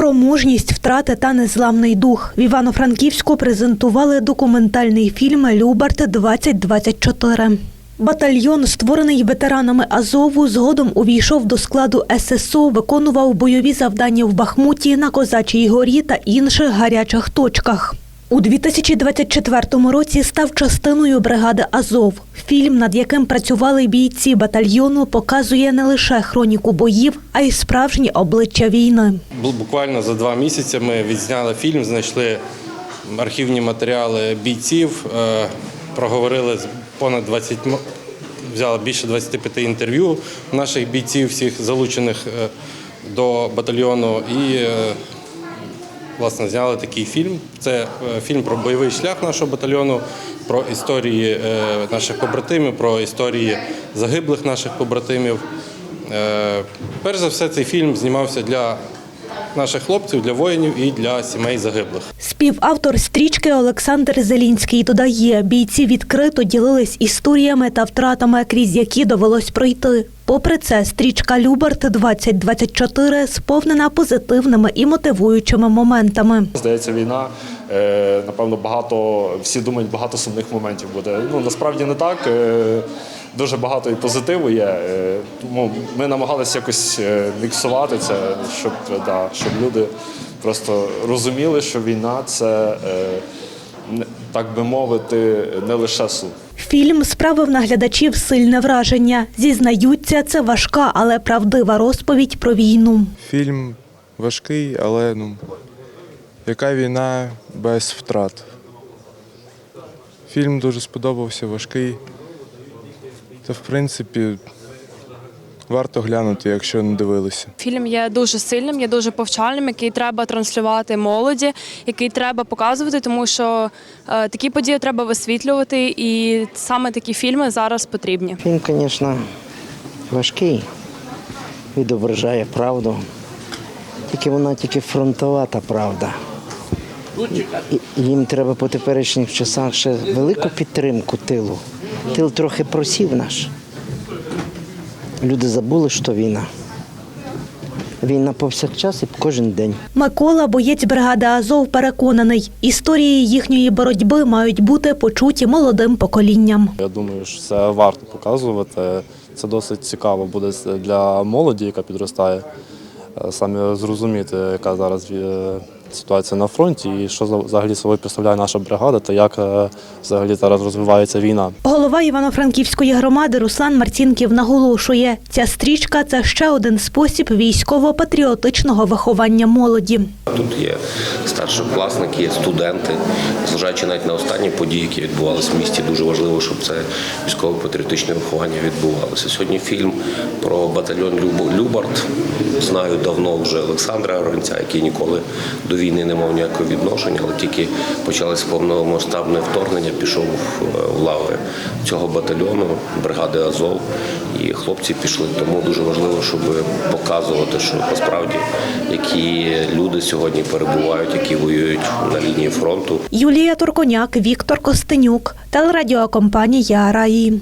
Про мужність, втрати та незламний дух в Івано-Франківську презентували документальний фільм Любарт 2024 Батальйон, створений ветеранами Азову, згодом увійшов до складу ССО, виконував бойові завдання в Бахмуті, на Козачій горі та інших гарячих точках. У 2024 році став частиною бригади Азов. Фільм, над яким працювали бійці батальйону, показує не лише хроніку боїв, а й справжні обличчя війни. Бу- Буквально за два місяці ми відзняли фільм, знайшли архівні матеріали бійців, е, проговорили з понад 20, м- взяли більше 25 інтерв'ю наших бійців, всіх залучених е, до батальйону. І е, власне зняли такий фільм. Це е, фільм про бойовий шлях нашого батальйону, про історії е, наших побратимів, про історії загиблих наших побратимів. Е, Перш за все, цей фільм знімався для наших хлопців, для воїнів і для сімей загиблих. Співавтор стрічки Олександр Зелінський додає, бійці відкрито ділились історіями та втратами, крізь які довелось пройти. Попри це, стрічка Любарт 2024 сповнена позитивними і мотивуючими моментами. Здається, війна, е, напевно, багато, всі думають, багато сумних моментів буде. Ну, насправді не так. Е, Дуже багато і позитиву є. Е, Тому ми намагалися якось міксувати це, щоб, да, щоб люди просто розуміли, що війна це, так би мовити, не лише сум. Фільм справив на глядачів сильне враження. Зізнаються, це важка, але правдива розповідь про війну. Фільм важкий, але ну, яка війна без втрат. Фільм дуже сподобався, важкий. Та, в принципі, варто глянути, якщо не дивилися. Фільм є дуже сильним, є дуже повчальним, який треба транслювати молоді, який треба показувати, тому що е, такі події треба висвітлювати, і саме такі фільми зараз потрібні. Фільм, звісно, важкий, відображає правду. Тільки вона тільки фронтова та правда. І- Їм треба по теперішніх часах ще велику підтримку тилу. Тил трохи просів наш. Люди забули, що війна. Війна повсякчас і кожен день. Микола, боєць бригади Азов, переконаний, історії їхньої боротьби мають бути почуті молодим поколінням. Я думаю, що це варто показувати. Це досить цікаво буде для молоді, яка підростає, е, саме зрозуміти, яка зараз е, ситуація на фронті і що за- взагалі собою представляє наша бригада та як е, взагалі зараз розвивається війна. Голова Івано-Франківської громади Руслан Марцінків наголошує, ця стрічка це ще один спосіб військово-патріотичного виховання молоді. Тут є старшокласники, є студенти. Зважаючи навіть на останні події, які відбувалися в місті, дуже важливо, щоб це військово-патріотичне виховання відбувалося. Сьогодні фільм про батальйон Люб- Любарт. Знаю давно вже Олександра Оронця, який ніколи до війни не мав ніякого відношення, але тільки почалось повномасштабне вторгнення, пішов в- в лави цього батальйону, бригади Азов. І хлопці пішли. Тому дуже важливо, щоб показувати, що насправді які люди сьогодні перебувають, які воюють на лінії фронту. Юлія Турконяк, Віктор Костенюк, телерадіокомпанія Раї.